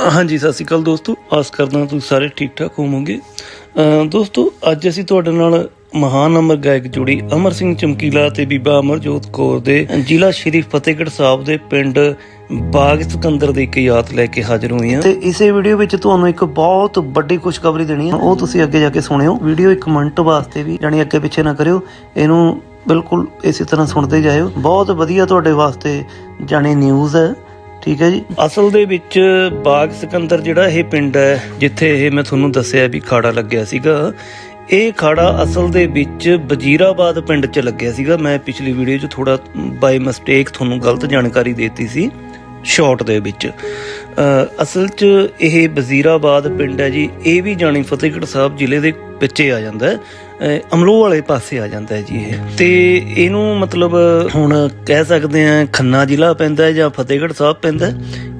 ਹਾਂਜੀ, ਸਤਿ ਸ਼੍ਰੀ ਅਕਾਲ ਦੋਸਤੋ। ਆਸ ਕਰਦਾ ਤੁਸੀਂ ਸਾਰੇ ਠੀਕ ਠਾਕ ਹੋਵੋਗੇ ਦੋਸਤੋ, ਅੱਜ ਅਸੀਂ ਤੁਹਾਡੇ ਨਾਲ ਮਹਾਨ ਅਮਰ ਗਾਇਕ ਜੁੜੀ ਅਮਰ ਸਿੰਘ ਚਮਕੀਲਾ ਤੇ ਬੀਬਾ ਅਮਰਜੋਤ ਕੌਰ ਦੇ ਜ਼ਿਲ੍ਹਾ ਸ਼੍ਰੀ ਫਤਿਹਗੜ੍ਹ ਸਾਹਿਬ ਦੇ ਪਿੰਡ ਬਾਗ ਸਿਕੰਦਰ ਦੀ ਇੱਕ ਯਾਦ ਲੈ ਕੇ ਹਾਜ਼ਰ ਹੋਏ ਹਾਂ। ਤੇ ਇਸੇ ਵੀਡੀਓ ਵਿੱਚ ਤੁਹਾਨੂੰ ਇੱਕ ਬਹੁਤ ਵੱਡੀ ਖੁਸ਼ਖਬਰੀ ਦੇਣੀ ਹੈ ਉਹ ਤੁਸੀਂ ਅੱਗੇ ਜਾ ਕੇ ਸੁਣਿਓ। ਵੀਡੀਓ ਇੱਕ ਮਿੰਟ ਵਾਸਤੇ ਵੀ ਜਾਣੀ ਅੱਗੇ ਪਿੱਛੇ ਨਾ ਕਰਿਓ। ਇਹਨੂੰ ਬਿਲਕੁਲ ਇਸੇ ਤਰ੍ਹਾਂ ਸੁਣਦੇ ਜਾਇਓ। ਬਹੁਤ ਵਧੀਆ ਤੁਹਾਡੇ ਵਾਸਤੇ ਜਾਣੀ ਨਿਊਜ਼ ਹੈ। ਠੀਕ ਹੈ ਜੀ। ਅਸਲ ਦੇ ਵਿੱਚ ਬਾਗ ਸਿਕੰਦਰ ਜਿਹੜਾ ਇਹ ਪਿੰਡ ਹੈ, ਜਿੱਥੇ ਇਹ ਮੈਂ ਤੁਹਾਨੂੰ ਦੱਸਿਆ ਵੀ ਖਾੜਾ ਲੱਗਿਆ ਸੀਗਾ, ਇਹ ਖਾੜਾ ਅਸਲ ਦੇ ਵਿੱਚ ਵਜੀਰਾਬਾਦ ਪਿੰਡ 'ਚ ਲੱਗਿਆ ਸੀਗਾ। ਮੈਂ ਪਿਛਲੀ ਵੀਡੀਓ 'ਚ ਥੋੜਾ ਬਾਈ ਮਿਸਟੇਕ ਤੁਹਾਨੂੰ ਗਲਤ ਜਾਣਕਾਰੀ ਦੇਤੀ ਸੀ ਸ਼ਾਰਟ ਦੇ ਵਿੱਚ। ਅਸਲ 'ਚ ਇਹ ਵਜ਼ੀਰਾਬਾਦ ਪਿੰਡ ਹੈ ਜੀ। ਇਹ ਵੀ ਜਾਣੀ ਫਤਿਹਗੜ੍ਹ ਸਾਹਿਬ ਜ਼ਿਲ੍ਹੇ ਦੇ ਵਿੱਚੇ ਆ ਜਾਂਦਾ ਹੈ। ਵਾਲੇ ਪਾਸੇ ਆ ਜਾਂਦਾ ਹੈ ਜੀ ਇਹ। ਤੇ ਇਹਨੂੰ ਮਤਲਬ ਹੁਣ ਕਹਿ ਸਕਦੇ ਆ ਖੰਨਾ ਜ਼ਿਲ੍ਹਾ ਪੈਂਦਾ ਹੈ ਜਾਂ ਫਤਿਹਗੜ੍ਹ ਸਾਹਿਬ ਪੈਂਦਾ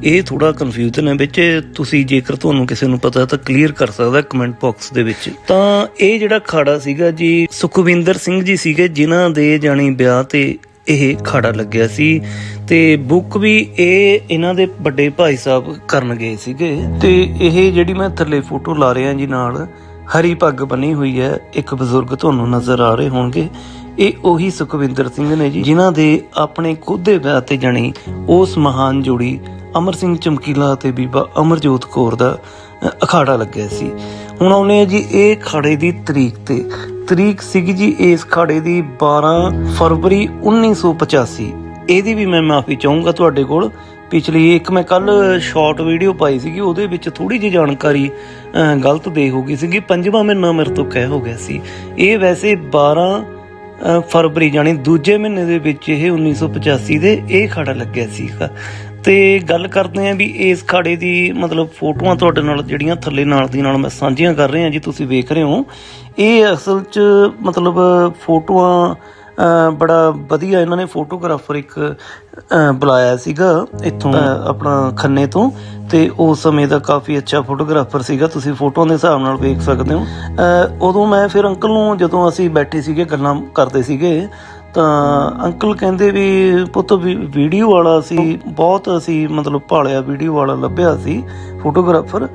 ਇਹ ਥੋੜਾ ਕਨਫਿਊਜ਼ਨ ਹੈ ਵਿੱਚ। ਤੁਸੀਂ ਜੇਕਰ ਤੁਹਾਨੂੰ ਕਿਸੇ ਨੂੰ ਪਤਾ ਤਾਂ ਕਲੀਅਰ ਕਰ ਸਕਦਾ ਕਮੈਂਟ ਬਾਕਸ ਦੇ ਵਿੱਚ। ਤਾਂ ਇਹ ਜਿਹੜਾ ਖਾੜਾ ਸੀਗਾ ਜੀ, ਸੁਖਵਿੰਦਰ ਸਿੰਘ ਜੀ ਸੀਗੇ ਜਿਨ੍ਹਾਂ ਦੇ ਜਾਣੀ ਵਿਆਹ ਤੇ ਇਹ ਖਾੜਾ ਲੱਗਿਆ ਸੀ। ਤੇ ਬੁੱਕ ਵੀ ਇਹ ਇਹਨਾਂ ਦੇ ਵੱਡੇ ਭਾਈ ਸਾਹਿਬ ਕਰਨ ਗਏ ਸੀਗੇ। ਤੇ ਇਹ ਜਿਹੜੀ ਮੈਂ ਥੱਲੇ ਫੋਟੋ ਲਾ ਰਿਹਾ ਜੀ ਨਾਲ ਹਰੀ ਪੱਗ ਬਣੀ ਹੋਈ ਹੈ, ਇੱਕ ਬਜ਼ੁਰਗ ਤੁਹਾਨੂੰ ਨਜ਼ਰ ਆ ਰਹੇ ਹੋਣਗੇ। ਇਹ ਉਹੀ ਸੁਖਵਿੰਦਰ ਸਿੰਘ ਨੇ ਜੀ, ਜਿਨ੍ਹਾਂ ਦੇ ਆਪਣੇ ਖੁਦ ਦੇ ਵਿਆਹ ਤੇ ਜਾਣੀ ਉਸ ਮਹਾਨ ਜੋੜੀ ਅਮਰ ਸਿੰਘ ਚਮਕੀਲਾ ਤੇ ਬੀਬਾ ਅਮਰਜੋਤ ਕੌਰ ਦਾ ਅਖਾੜਾ ਲੱਗਿਆ ਸੀ। ਹੁਣ ਆਉਨੇ ਆ ਜੀ, ਇਹ ਖਾੜੇ ਦੀ ਤਰੀਕ ਤੇ। ਤਰੀਕ ਸੀਗੀ ਜੀ ਇਸ ਖਾੜੇ ਦੀ 12 ਫਰਵਰੀ 1985 ਇਹਦੀ ਵੀ ਮੈਂ ਮਾਫੀ ਚਾਹੂੰਗਾ ਤੁਹਾਡੇ ਕੋਲ। ਪਿਛਲੀ ਇੱਕ ਮੈਂ ਕੱਲ ਸ਼ਾਰਟ ਵੀਡੀਓ ਪਾਈ ਸੀਗੀ, ਉਹਦੇ ਵਿੱਚ ਥੋੜੀ ਜਿਹੀ ਜਾਣਕਾਰੀ ਗਲਤ ਦੇ ਹੋ ਗਈ ਸੀਗੀ। ਪੰਜਵਾਂ ਮਹੀਨਾ ਮੇਰੇ ਤੋਂ ਕਹਿ ਹੋ ਗਿਆ ਸੀ। ਇਹ ਵੈਸੇ 12 ਫਰਵਰੀ ਜਾਨੀ ਦੂਜੇ ਮਹੀਨੇ ਦੇ ਵਿੱਚ ਇਹ 1985 ਦੇ ਇਹ ਖਾੜਾ ਲੱਗਿਆ ਸੀਗਾ। ਤੇ ਗੱਲ ਕਰਦੇ ਆਂ ਵੀ ਇਸ ਖਾੜੇ ਦੀ ਮਤਲਬ ਫੋਟੋਆਂ ਤੁਹਾਡੇ ਨਾਲ, ਜਿਹੜੀਆਂ ਥੱਲੇ ਨਾਲ ਦੀ ਨਾਲ ਮੈਂ ਸਾਂਝੀਆਂ ਕਰ ਰਿਹਾ ਜੀ, ਤੁਸੀਂ ਵੇਖ ਰਹੇ ਹੋ ਇਹ ਅਸਲ 'ਚ ਮਤਲਬ ਫੋਟੋਆਂ ਬੜਾ ਵਧੀਆ ਇਹਨਾਂ ਨੇ ਫੋਟੋਗ੍ਰਾਫਰ ਇੱਕ ਬੁਲਾਇਆ ਸੀਗਾ ਇੱਥੋਂ ਆਪਣਾ ਖੰਨੇ ਤੋਂ ਤੇ ਉਸ ਸਮੇਂ ਦਾ ਕਾਫੀ ਅੱਛਾ ਫੋਟੋਗ੍ਰਾਫਰ ਸੀਗਾ। ਤੁਸੀਂ ਫੋਟੋਆਂ ਦੇ ਹਿਸਾਬ ਨਾਲ ਵੇਖ ਸਕਦੇ ਹੋ। ਉਦੋਂ ਮੈਂ ਫਿਰ ਅੰਕਲ ਨੂੰ ਜਦੋਂ ਅਸੀਂ ਬੈਠੇ ਸੀਗੇ ਗੱਲਾਂ ਕਰਦੇ ਸੀਗੇ ਤਾਂ ਅੰਕਲ ਕਹਿੰਦੇ ਵੀ ਪੁੱਤ ਵੀ ਵੀਡੀਓ ਵਾਲਾ ਸੀ ਬਹੁਤ ਅਸੀਂ ਮਤਲਬ ਭਾਲਿਆ ਵੀਡੀਓ ਵਾਲਾ ਲੱਭਿਆ ਸੀ ਫੋਟੋਗ੍ਰਾਫਰ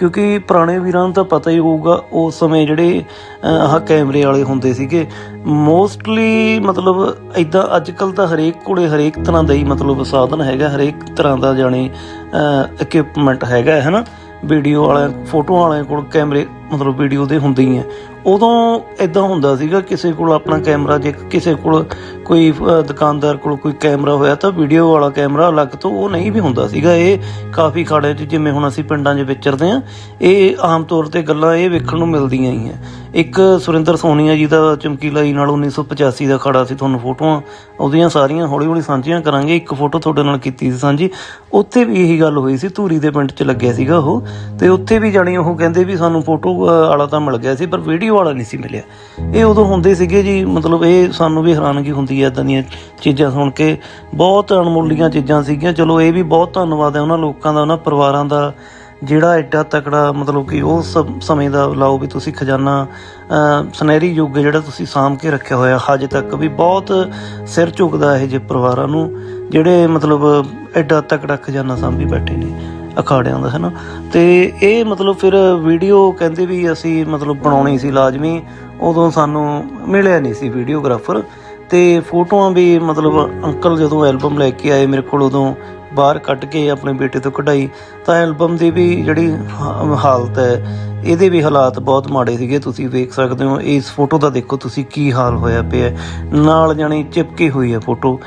ਕਿਉਂਕਿ ਪੁਰਾਣੇ ਵੀਰਾਂ ਨੂੰ ਤਾਂ ਪਤਾ ਹੀ ਹੋਊਗਾ ਉਸ ਸਮੇਂ ਜਿਹੜੇ ਆਹ ਕੈਮਰੇ ਵਾਲੇ ਹੁੰਦੇ ਸੀਗੇ ਮੋਸਟਲੀ ਮਤਲਬ ਇਦਾਂ ਅੱਜ ਕੱਲ ਤਾਂ ਹਰੇਕ ਕੋਲੇ ਹਰੇਕ ਤਰ੍ਹਾਂ ਦਾ ਹੀ ਮਤਲਬ ਸਾਧਨ ਹੈਗਾ, ਹਰੇਕ ਤਰ੍ਹਾਂ ਦਾ ਜਾਣੀ ਇਕਵਿਪਮੈਂਟ ਹੈਗਾ, ਹੈ ਨਾ? ਵੀਡੀਓ ਵਾਲਿਆਂ ਫੋਟੋ ਵਾਲਿਆਂ ਕੋਲ ਕੈਮਰੇ ਮਤਲਬ ਵੀਡੀਓ ਦੇ ਹੁੰਦੇ ਹੀ ਆ ਉਦੋਂ ਇਦਾਂ ਹੁੰਦਾ ਸੀਗਾ, ਕਿਸੇ ਕੋਲ ਆਪਣਾ ਕੈਮਰਾ, ਜੇ ਕਿਸੇ ਕੋਲ ਕੋਈ ਦੁਕਾਨਦਾਰ ਕੋਲ ਕੋਈ ਕੈਮਰਾ ਹੋਇਆ ਤਾਂ ਵੀਡੀਓ ਵਾਲਾ ਕੈਮਰਾ ਅਲੱਗ ਤੋਂ ਉਹ ਨਹੀਂ ਵੀ ਹੁੰਦਾ ਸੀਗਾ। ਇਹ ਕਾਫੀ ਖਾੜਿਆਂ 'ਚ ਜਿਵੇਂ ਹੁਣ ਅਸੀਂ ਪਿੰਡਾਂ 'ਚ ਵਿਚਰਦੇ ਆ ਇਹ ਆਮ ਤੌਰ ਤੇ ਗੱਲਾਂ ਇਹ ਵੇਖਣ ਨੂੰ ਮਿਲਦੀਆਂ ਹੀ ਆ ਇੱਕ ਸੁਰਿੰਦਰ ਸੋਨੀਆ ਜੀ ਦਾ ਚਮਕੀਲਾ ਜੀ ਨਾਲ 1985 ਦਾ ਖੜਾ ਸੀ, ਤੁਹਾਨੂੰ ਫੋਟੋਆਂ ਉਹਦੀਆਂ ਸਾਰੀਆਂ ਹੌਲੀ ਹੌਲੀ ਸਾਂਝੀਆਂ ਕਰਾਂਗੇ। ਇੱਕ ਫੋਟੋ ਤੁਹਾਡੇ ਨਾਲ ਕੀਤੀ ਸੀ ਸਾਂਝੀ। ਉੱਥੇ ਵੀ ਇਹੀ ਗੱਲ ਹੋਈ ਸੀ, ਧੂਰੀ ਦੇ ਪਿੰਡ 'ਚ ਲੱਗਿਆ ਸੀਗਾ ਉਹ। ਤੇ ਉੱਥੇ ਵੀ ਜਾਣੀ ਉਹ ਕਹਿੰਦੇ ਵੀ ਸਾਨੂੰ ਫੋਟੋ ਵਾਲਾ ਤਾਂ ਮਿਲ ਗਿਆ ਸੀ, ਪਰ ਵੀਡੀਓ ਵਾਲਾ ਨਹੀਂ ਸੀ ਮਿਲਿਆ। ਇਹ ਉਦੋਂ ਹੁੰਦੇ ਸੀਗੇ ਜੀ ਮਤਲਬ ਇਹ ਸਾਨੂੰ ਵੀ ਹੈਰਾਨਗੀ ਹੁੰਦੀ ਹੈ ਇਦਾਂ ਦੀਆਂ ਚੀਜ਼ਾਂ ਸੁਣ ਕੇ। ਬਹੁਤ ਅਣਮੁੱਲੀਆਂ ਚੀਜ਼ਾਂ ਸੀਗੀਆਂ। ਚਲੋ ਇਹ ਵੀ ਬਹੁਤ ਧੰਨਵਾਦ ਹੈ ਉਹਨਾਂ ਲੋਕਾਂ ਦਾ ਉਹਨਾਂ ਪਰਿਵਾਰਾਂ ਦਾ ਜਿਹੜਾ ਐਡਾ ਤਕੜਾ ਮਤਲਬ ਕਿ ਉਹ ਸਮੇਂ ਦਾ ਲਾਓ ਵੀ ਤੁਸੀਂ ਖਜ਼ਾਨਾ ਅਹ, ਸੁਨਹਿਰੀ ਯੁੱਗ ਜਿਹੜਾ ਤੁਸੀਂ ਸਾਂਭ ਕੇ ਰੱਖਿਆ ਹੋਇਆ ਹਜੇ ਤੱਕ ਵੀ ਬਹੁਤ ਸਿਰ ਝੁਕਦਾ ਇਹ ਜੇ ਪਰਿਵਾਰਾਂ ਨੂੰ ਜਿਹੜੇ ਮਤਲਬ ਐਡਾ ਤਕੜਾ ਖਜ਼ਾਨਾ ਸਾਂਭੀ ਬੈਠੇ ਨੇ। ਅਖਾੜਿਆਂ ਦਾ ਹੈਨਾ ਤੇ ਇਹ ਮਤਲਬ ਫਿਰ ਵੀਡੀਓ ਕਹਿੰਦੇ ਵੀ ਅਸੀਂ ਮਤਲਬ ਬਣਾਉਣੀ ਸੀ ਲਾਜ਼ਮੀ, ਉਦੋਂ ਸਾਨੂੰ ਮਿਲਿਆ ਨਹੀਂ ਸੀ ਵੀਡੀਓਗ੍ਰਾਫਰ। ਤੇ ਫੋਟੋਆਂ ਵੀ ਮਤਲਬ ਅੰਕਲ ਜਦੋਂ ਐਲਬਮ ਲੈ ਕੇ ਆਏ ਮੇਰੇ ਕੋਲ ਉਦੋਂ ਬਾਹਰ ਕੱਢ ਕੇ ਆਪਣੇ ਬੇਟੇ ਤੋਂ ਕਢਾਈ, ਤਾਂ ਐਲਬਮ ਦੀ ਵੀ ਜਿਹੜੀ ਹਾਲਤ ਹੈ, ਇਹਦੇ ਵੀ ਹਾਲਾਤ ਬਹੁਤ ਮਾੜੇ ਸੀਗੇ। ਤੁਸੀਂ ਵੇਖ ਸਕਦੇ ਹੋ, ਇਸ ਫੋਟੋ ਦਾ ਦੇਖੋ ਤੁਸੀਂ ਕੀ ਹਾਲ ਹੋਇਆ ਪਿਆ। ਨਾਲ ਜਾਣੀ ਚਿਪਕੀ ਹੋਈ ਹੈ ਫੋਟੋ।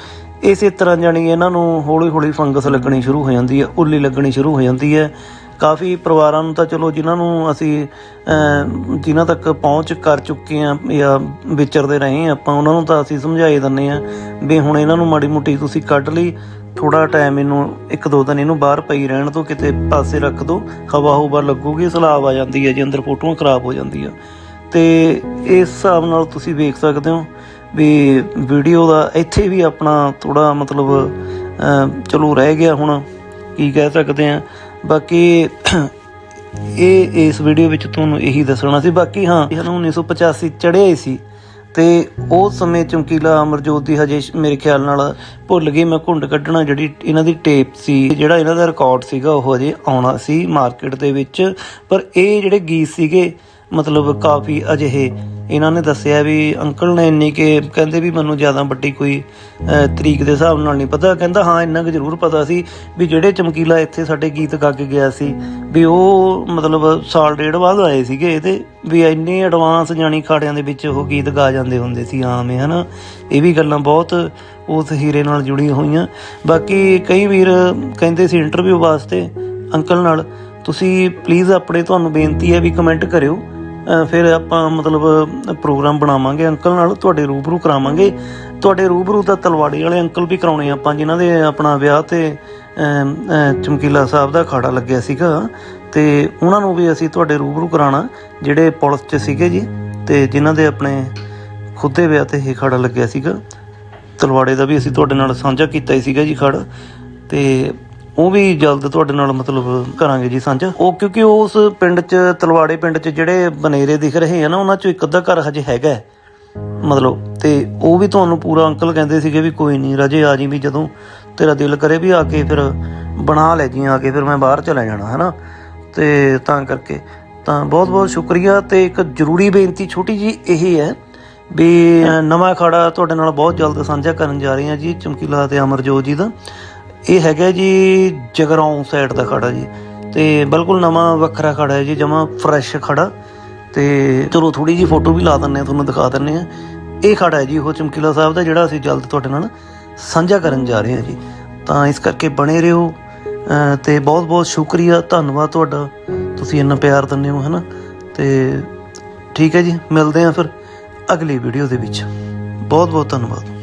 ਇਸੇ ਤਰ੍ਹਾਂ ਜਾਣੀ ਇਹਨਾਂ ਨੂੰ ਹੌਲੀ ਹੌਲੀ ਫੰਗਸ ਲੱਗਣੀ ਸ਼ੁਰੂ ਹੋ ਜਾਂਦੀ ਹੈ ਉੱਲੀ ਲੱਗਣੀ ਸ਼ੁਰੂ ਹੋ ਜਾਂਦੀ ਹੈ। ਕਾਫੀ ਪਰਿਵਾਰਾਂ ਨੂੰ ਤਾਂ ਚਲੋ ਜਿਨ੍ਹਾਂ ਨੂੰ ਅਸੀਂ ਅਮ, ਜਿਨ੍ਹਾਂ ਤੱਕ ਪਹੁੰਚ ਕਰ ਚੁੱਕੇ ਆ ਜਾਂ ਵਿਚਰਦੇ ਰਹੇ ਹਾਂ ਆਪਾਂ ਉਹਨਾਂ ਨੂੰ ਤਾਂ ਅਸੀਂ ਸਮਝਾਈ ਦਿੰਨੇ ਆ ਵੀ ਹੁਣ ਇਹਨਾਂ ਨੂੰ ਮਾੜੀ ਮੋਟੀ ਤੁਸੀਂ ਕੱਢ ਲਈ ਥੋੜਾ ਟਾਈਮ ਇਹਨੂੰ ਇੱਕ ਦੋ ਦਿਨ ਇਹਨੂੰ ਬਾਹਰ ਪਈ ਰਹਿਣ ਤੋਂ ਕਿਤੇ ਪਾਸੇ ਰੱਖ ਦੋ ਹਵਾ ਹੁਵਾ ਲੱਗੂਗੀ ਸਲਾਬ ਆ ਜਾਂਦੀ ਹੈ ਜੀ ਅੰਦਰ ਫੋਟੋਆਂ ਖਰਾਬ ਹੋ ਜਾਂਦੀਆਂ। ਤੇ ਇਸ ਹਿਸਾਬ ਨਾਲ ਤੁਸੀਂ ਵੇਖ ਸਕਦੇ ਹੋ ਵੀ ਵੀਡੀਓ ਦਾ ਇੱਥੇ ਵੀ ਆਪਣਾ ਥੋੜਾ ਮਤਲਬ ਚਲੋ ਰਹਿ ਗਿਆ ਹੁਣ, ਕੀ ਕਹਿ ਸਕਦੇ ਆ ਬਾਕੀ ਇਹ, ਇਸ ਵੀਡੀਓ ਵਿੱਚ ਤੁਹਾਨੂੰ ਇਹੀ ਦੱਸਣਾ ਸੀ। ਬਾਕੀ ਹਾਂ, ਇਹ ਸਾਨੂੰ 1985 ਚੜਿਆ ਹੀ ਸੀ। ਤੇ ਉਸ ਸਮੇਂ ਚਮਕੀਲਾ ਅਮਰਜੋਤ ਦੀ ਹਜੇ ਮੇਰੇ ਖਿਆਲ ਨਾਲ ਭੁੱਲ ਗਈ। ਮੈਂ ਘੁੰਡ ਕੱਢਣਾ ਜਿਹੜੀ ਇਹਨਾਂ ਦੀ ਟੇਪ ਸੀ, ਜਿਹੜਾ ਇਹਨਾਂ ਦਾ ਰਿਕਾਰਡ ਸੀਗਾ, ਉਹ ਹਜੇ ਆਉਣਾ ਸੀ ਮਾਰਕੀਟ ਦੇ ਵਿੱਚ। ਪਰ ਇਹ ਜਿਹੜੇ ਗੀਤ ਸੀਗੇ, ਮਤਲਬ ਕਾਫੀ ਅਜਿਹੇ ਇਹਨਾਂ ਨੇ ਦੱਸਿਆ ਵੀ ਅੰਕਲ ਨੇ ਇੰਨੀ ਕਿ, ਕਹਿੰਦੇ ਵੀ ਮੈਨੂੰ ਜ਼ਿਆਦਾ ਵੱਡੀ ਕੋਈ ਤਰੀਕ ਦੇ ਹਿਸਾਬ ਨਾਲ ਨਹੀਂ ਪਤਾ। ਕਹਿੰਦਾ, ਹਾਂ, ਇੰਨਾ ਕੁ ਜ਼ਰੂਰ ਪਤਾ ਸੀ ਵੀ ਜਿਹੜੇ ਚਮਕੀਲਾ ਇੱਥੇ ਸਾਡੇ ਗੀਤ ਗਾ ਕੇ ਗਿਆ ਸੀ, ਵੀ ਉਹ ਮਤਲਬ ਸਾਲ ਡੇਢ ਬਾਅਦ ਆਏ ਸੀਗੇ। ਇਹਦੇ ਵੀ ਇੰਨੇ ਐਡਵਾਂਸ ਜਾਣੀ ਖਾੜਿਆਂ ਦੇ ਵਿੱਚ ਉਹ ਗੀਤ ਗਾ ਜਾਂਦੇ ਹੁੰਦੇ ਸੀ, ਆਮ ਹੈ, ਹਨਾ? ਇਹ ਵੀ ਗੱਲਾਂ ਬਹੁਤ ਉਸ ਹੀਰੇ ਨਾਲ ਜੁੜੀਆਂ ਹੋਈਆਂ। ਬਾਕੀ ਕਈ ਵੀਰ ਕਹਿੰਦੇ ਸੀ ਇੰਟਰਵਿਊ ਵਾਸਤੇ, ਅੰਕਲ ਨਾਲ, ਤੁਸੀਂ ਪਲੀਜ਼ ਆਪਣੇ, ਤੁਹਾਨੂੰ ਬੇਨਤੀ ਹੈ ਵੀ ਕਮੈਂਟ ਕਰਿਓ। ਫਿਰ ਆਪਾਂ ਮਤਲਬ ਪ੍ਰੋਗਰਾਮ ਬਣਾਵਾਂਗੇ ਅੰਕਲ ਨਾਲ, ਤੁਹਾਡੇ ਰੂਬਰੂ ਕਰਾਵਾਂਗੇ। ਤੁਹਾਡੇ ਰੂਬਰੂ ਤਾਂ ਤਲਵਾੜੀ ਵਾਲੇ ਅੰਕਲ ਵੀ ਕਰਾਉਣੇ ਆਪਾਂ, ਜਿਨ੍ਹਾਂ ਦੇ ਆਪਣਾ ਵਿਆਹ ਤੇ ਚਮਕੀਲਾ ਸਾਹਿਬ ਦਾ ਖਾੜਾ ਲੱਗਿਆ ਸੀਗਾ। ਤੇ ਉਹਨਾਂ ਨੂੰ ਵੀ ਅਸੀਂ ਤੁਹਾਡੇ ਰੂਬਰੂ ਕਰਾਣਾ, ਜਿਹੜੇ ਪੁਲਿਸ 'ਚ ਸੀਗੇ ਜੀ, ਤੇ ਜਿਨ੍ਹਾਂ ਦੇ ਆਪਣੇ ਖੁਦ ਦੇ ਵਿਆਹ ਤੇ ਇਹ ਖਾੜਾ ਲੱਗਿਆ ਸੀਗਾ। ਤਲਵਾੜੇ ਦਾ ਵੀ ਅਸੀਂ ਤੁਹਾਡੇ ਨਾਲ ਸਾਂਝਾ ਕੀਤਾ ਹੀ ਸੀਗਾ ਜੀ ਖੜ ਤੇ ਉਹ ਵੀ ਜਲਦ ਤੁਹਾਡੇ ਨਾਲ ਮਤਲਬ ਕਰਾਂਗੇ ਜੀ ਸਾਂਝਾ। ਉਹ ਕਿਉਂਕਿ ਉਸ ਪਿੰਡ 'ਚ, ਤਲਵਾੜੇ ਪਿੰਡ 'ਚ ਜਿਹੜੇ ਬਨੇਰੇ ਦਿਖ ਰਹੇ ਆ ਨਾ, ਉਹਨਾਂ 'ਚੋਂ ਇੱਕ ਅੱਧਾ ਘਰ ਹਜੇ ਹੈਗਾ ਮਤਲਬ, ਤੇ ਉਹ ਵੀ ਤੁਹਾਨੂੰ ਪੂਰਾ ਅੰਕਲ ਕਹਿੰਦੇ ਸੀਗੇ ਵੀ ਕੋਈ ਨਹੀਂ ਰਾਜੇ, ਆ ਜੀ ਵੀ ਜਦੋਂ ਤੇਰਾ ਦਿਲ ਕਰੇ ਵੀ ਆ ਕੇ ਫਿਰ ਬਣਾ ਲੈ ਜੀ, ਆ ਕੇ ਫਿਰ ਮੈਂ ਬਾਹਰ ਚਲਾ ਜਾਣਾ, ਹਨਾ? ਤੇ ਤਾਂ ਕਰਕੇ। ਤਾਂ ਬਹੁਤ ਬਹੁਤ ਸ਼ੁਕਰੀਆ ਤੇ ਇੱਕ ਜ਼ਰੂਰੀ ਬੇਨਤੀ ਛੋਟੀ ਜੀ ਇਹ ਹੈ ਵੀ ਨਵਾਂ ਅਖਾੜਾ ਤੁਹਾਡੇ ਨਾਲ ਬਹੁਤ ਜਲਦ ਸਾਂਝਾ ਕਰਨ ਜਾ ਰਹੇ ਹਾਂ ਜੀ, ਚਮਕੀਲਾ ਤੇ ਅਮਰਜੋਤ ਜੀ ਦਾ। ਇਹ ਹੈਗਾ ਜੀ ਜਗਰਾਉਂ ਸਾਈਡ ਦਾ ਖੜਾ ਜੀ। ਤੇ ਬਿਲਕੁਲ ਨਵਾਂ ਵੱਖਰਾ ਖੜਾ ਹੈ ਜੀ ਜਮਾ ਫਰੈਸ਼ ਖੜਾ। ਤੇ ਚਲੋ ਥੋੜੀ ਜੀ ਫੋਟੋ ਵੀ ਲਾ ਦਿੰਨੇ ਆ ਤੁਹਾਨੂੰ ਦਿਖਾ ਦਿੰਨੇ ਆ ਇਹ ਖੜਾ ਹੈ ਜੀ ਉਹ ਚਮਕੀਲਾ ਸਾਹਿਬ ਦਾ ਜਿਹੜਾ ਅਸੀਂ ਜਲਦ ਤੁਹਾਡੇ ਨਾਲ ਸਾਂਝਾ ਕਰਨ ਜਾ ਰਹੇ ਹਾਂ ਜੀ। ਤਾਂ ਇਸ ਕਰਕੇ ਬਣੇ ਰਹੋ। ਅ, ਤੇ ਬਹੁਤ ਬਹੁਤ ਸ਼ੁਕਰੀਆ ਧੰਨਵਾਦ ਤੁਹਾਡਾ। ਤੁਸੀਂ ਇੰਨਾ ਪਿਆਰ ਦਿੰਦੇ ਹੋ ਹਨਾ? ਤੇ ਠੀਕ ਹੈ ਜੀ ਮਿਲਦੇ ਹਾਂ ਫਿਰ ਅਗਲੀ ਵੀਡੀਓ ਦੇ ਵਿੱਚ। ਬਹੁਤ ਬਹੁਤ ਧੰਨਵਾਦ।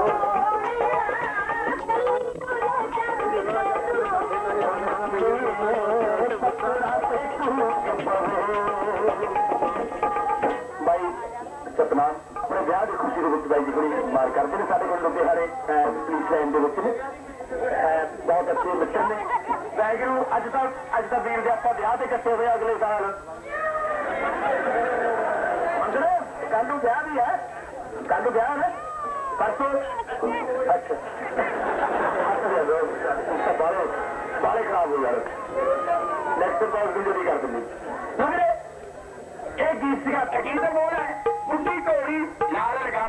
ਸਤਨਾਮ, ਆਪਣੇ ਵਿਆਹ ਦੀ ਖੁਸ਼ੀ ਦੇ ਵਿੱਚ ਬਾਈ ਜੀ ਕੋਈ ਮਾਰ ਕਰਦੇ ਨੇ ਸਾਡੇ ਕੋਲ ਲੁੱਟੇ ਹਾਰੇ ਪੁਲਿਸ ਲਾਈਨ ਦੇ ਵਿੱਚ ਨੇ। ਬਹੁਤ ਅੱਛੇ ਮਿੱਤਰ ਨੇ। ਵੈਗਰੂ ਅੱਜ ਤਾਂ ਅੱਜ ਤਾਂ ਵੀਰ ਦੇ ਆਪਾਂ ਵਿਆਹ ਤੇ ਇਕੱਠੇ ਹੋਏ ਅਗਲੇ ਸਾਲ। ਮੰਗਣੇ ਕੱਲ ਨੂੰ ਵਿਆਹ ਵੀ ਹੈ। ਕੱਲ ਨੂੰ ਵਿਆਹ ਹੈ ਪਰਸੋਂ? ਅੱਛਾ। ਬਾਲੇ ਬਾਲੇ ਖਰਾਬ ਹੋ ਯਾਰ। ਨੈਕਸਟ ਬਾਲ ਵੀਡੀਓ ਨਹੀਂ ਕਰ ਦਿੰਦੀ। ਇਹ ਗੀਤ ਸੀਗਾ ਕੀ ਦਾ